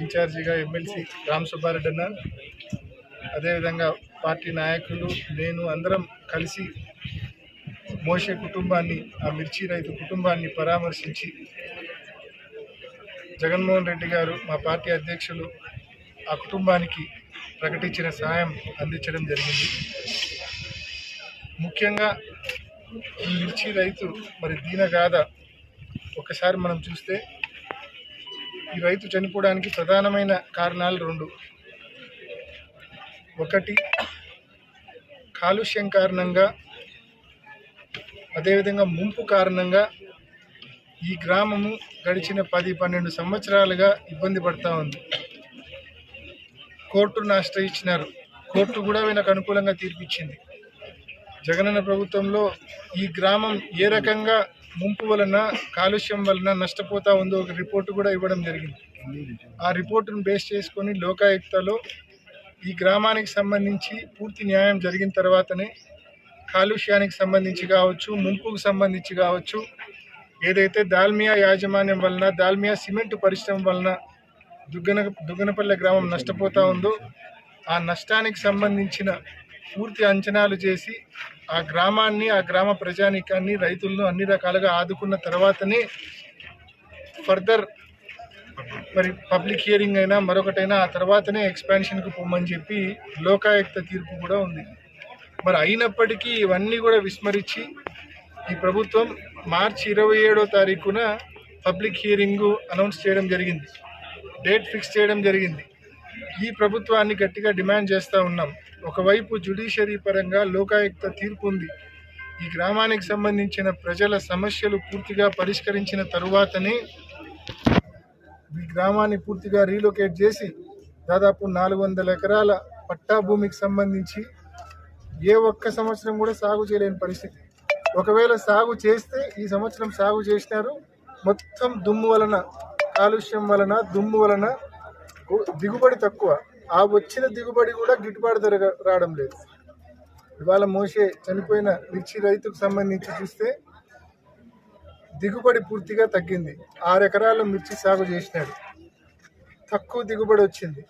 ఇన్ఛార్జిగా ఎమ్మెల్సీ రామ్ సుబ్బారెడ్డి అన్న అదేవిధంగా పార్టీ నాయకులు నేను అందరం కలిసి మోషే కుటుంబాన్ని ఆ మిర్చి రైతు కుటుంబాన్ని పరామర్శించి జగన్మోహన్ రెడ్డి గారు మా పార్టీ అధ్యక్షులు ఆ కుటుంబానికి ప్రకటించిన సహాయం అందించడం జరిగింది. ముఖ్యంగా ఈ మిర్చి రైతు మరి దీన గాథ ఒకసారి మనం చూస్తే ఈ రైతు చనిపోవడానికి ప్రధానమైన కారణాలు రెండు. ఒకటి కాలుష్యం కారణంగా అదేవిధంగా ముంపు కారణంగా ఈ గ్రామము గడిచిన పది పన్నెండు సంవత్సరాలుగా ఇబ్బంది పడుతూ ఉంది. కోర్టును ఆశ్రయించినారు. కోర్టు కూడా వీళ్ళకు అనుకూలంగా తీర్పిచ్చింది. జగనన్న ప్రభుత్వంలో ఈ గ్రామం ఏ రకంగా ముంపు వలన కాలుష్యం వలన నష్టపోతా ఉందో ఒక రిపోర్టు కూడా ఇవ్వడం జరిగింది. ఆ రిపోర్టును బేస్ చేసుకొని లోకాయుక్తలో ఈ గ్రామానికి సంబంధించి పూర్తి న్యాయం జరిగిన తర్వాతనే కాలుష్యానికి సంబంధించి కావచ్చు ముంపుకు సంబంధించి కావచ్చు ఏదైతే దాల్మియా యాజమాన్యం వలన దాల్మియా సిమెంట్ పరిశ్రమ వలన దుగ్గన దుగ్గనపల్లె గ్రామం నష్టపోతా ఉందో ఆ నష్టానికి సంబంధించిన పూర్తి అంచనాలు చేసి ఆ గ్రామాన్ని ఆ గ్రామ ప్రజానీకాన్ని రైతులను అన్ని రకాలుగా ఆదుకున్న తర్వాతనే ఫర్దర్ మరి పబ్లిక్ హియరింగ్ అయినా మరొకటైనా ఆ తర్వాతనే ఎక్స్పాన్షన్కి పోమని చెప్పి లోకాయుక్త తీర్పు కూడా ఉంది. మరి అయినప్పటికీ ఇవన్నీ కూడా విస్మరించి ఈ ప్రభుత్వం మార్చి ఇరవై ఏడో తారీఖున పబ్లిక్ హియరింగ్ అనౌన్స్ చేయడం జరిగింది. డేట్ ఫిక్స్ చేయడం జరిగింది. ఈ ప్రభుత్వాన్ని గట్టిగా డిమాండ్ చేస్తూ ఉన్నాం. ఒకవైపు జ్యుడిషియరీ పరంగా లోకాయుక్త తీర్పు ఉంది. ఈ గ్రామానికి సంబంధించిన ప్రజల సమస్యలు పూర్తిగా పరిష్కరించిన తరువాతనే ఈ గ్రామాన్ని పూర్తిగా రీలొకేట్ చేసి దాదాపు నాలుగు వందల ఎకరాల పట్టా భూమికి సంబంధించి ఏ ఒక్క సంవత్సరం కూడా సాగు చేయలేని పరిస్థితి. ఒకవేళ సాగు చేస్తే ఈ సంవత్సరం సాగు చేసినారు. మొత్తం దుమ్ము వలన కాలుష్యం వలన దుమ్ము వలన దిగుబడి తక్కువ. ఆ వచ్చిన దిగుబడి కూడా గిట్టుబాటు ధర రావడం లేదు. ఇవాళ మోసే చనిపోయిన మిర్చి రైతుకు సంబంధించి చూస్తే దిగుబడి పూర్తిగా తగ్గింది. ఆరు ఎకరాల మిర్చి సాగు చేసినాడు. తక్కువ దిగుబడి వచ్చింది.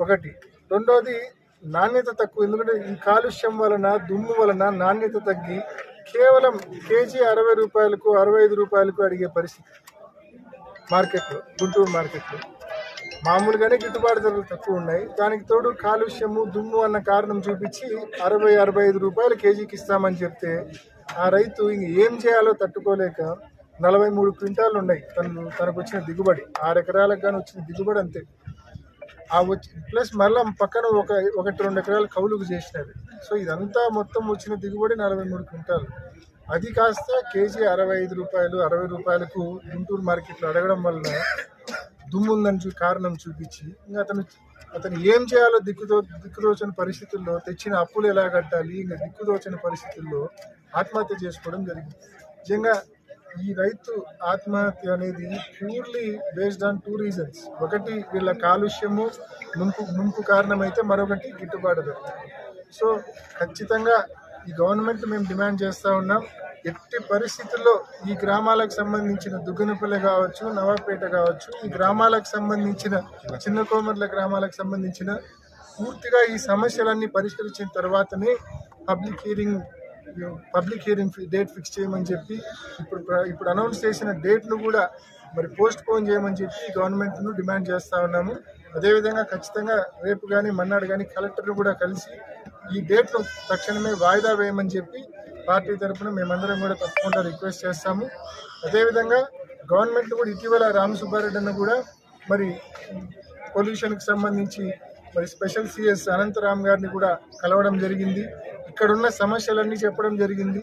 ఒకటి. రెండోది నాణ్యత తక్కువ. ఎందుకంటే ఈ కాలుష్యం వలన దుమ్ము వలన నాణ్యత తగ్గి కేవలం కేజీ అరవై రూపాయలకు అరవై ఐదు రూపాయలకు అడిగే పరిస్థితి మార్కెట్లో గుంటూరు మార్కెట్లో. మామూలుగానే గిట్టుబాటు ధరలు తక్కువ ఉన్నాయి. దానికి తోడు కాలుష్యము దుమ్ము అన్న కారణం చూపించి అరవై అరవై ఐదు రూపాయలు కేజీకి ఇస్తామని చెప్తే ఆ రైతు ఇంక ఏం చేయాలో తట్టుకోలేక నలభై మూడు క్వింటాలు ఉన్నాయి. తను తనకు వచ్చిన దిగుబడి. ఆరు ఎకరాలకు కానీ వచ్చిన దిగుబడి అంతే. ఆ వచ్చి ప్లస్ మళ్ళీ పక్కన ఒక ఒకటి రెండు ఎకరాలు కౌలుకు చేసినది సో ఇదంతా మొత్తం వచ్చిన దిగుబడి నలభై మూడు క్వింటాలు. అది కాస్త కేజీ అరవై ఐదు రూపాయలు అరవై రూపాయలకు గుంటూరు మార్కెట్లో అడగడం వల్ల దుమ్ము ఉందని చూ కారణం చూపించి ఇంకా అతను అతను ఏం చేయాలో దిక్కుతో దిక్కుదోచని పరిస్థితుల్లో తెచ్చిన అప్పులు ఎలా కట్టాలి ఇంకా దిక్కుదోచని పరిస్థితుల్లో ఆత్మహత్య చేసుకోవడం జరిగింది. నిజంగా ఈ రైతు ఆత్మహత్య అనేది purely based on two reasons ఒకటి వీళ్ళ కాలుష్యము ముంపు ముంపు కారణమైతే మరొకటి గిట్టుబాటు ధర. సో ఖచ్చితంగా ఈ గవర్నమెంట్ మేము డిమాండ్ చేస్తూ ఉన్నాం. ఎట్టి పరిస్థితుల్లో ఈ గ్రామాలకు సంబంధించిన దుగ్గనపల్లె కావచ్చు నవాపేట కావచ్చు ఈ గ్రామాలకు సంబంధించిన చిన్న కోమర్ల గ్రామాలకు సంబంధించిన పూర్తిగా ఈ సమస్యలన్నీ పరిష్కరించిన తర్వాతనే public hearing public hearing date fix చేయమని చెప్పి ఇప్పుడు ఇప్పుడు అనౌన్స్ చేసిన డేట్ను కూడా మరి పోస్ట్ పోన్ చేయమని చెప్పి గవర్నమెంట్ను డిమాండ్ చేస్తూ ఉన్నాము. అదేవిధంగా ఖచ్చితంగా రేపు కానీ మన్నాడు కానీ కలెక్టర్ను కూడా కలిసి ఈ డేట్ను తక్షణమే వాయిదా వేయమని చెప్పి పార్టీ తరఫున మేమందరం కూడా తప్పకుండా రిక్వెస్ట్ చేస్తాము. అదేవిధంగా గవర్నమెంట్ కూడా ఇటీవల రామ్ సుబ్బారెడ్డి కూడా మరి పొల్యూషన్కి సంబంధించి మరి స్పెషల్ సిఎస్ అనంతరామ్ గారిని కూడా కలవడం జరిగింది. ఇక్కడున్న సమస్యలన్నీ చెప్పడం జరిగింది.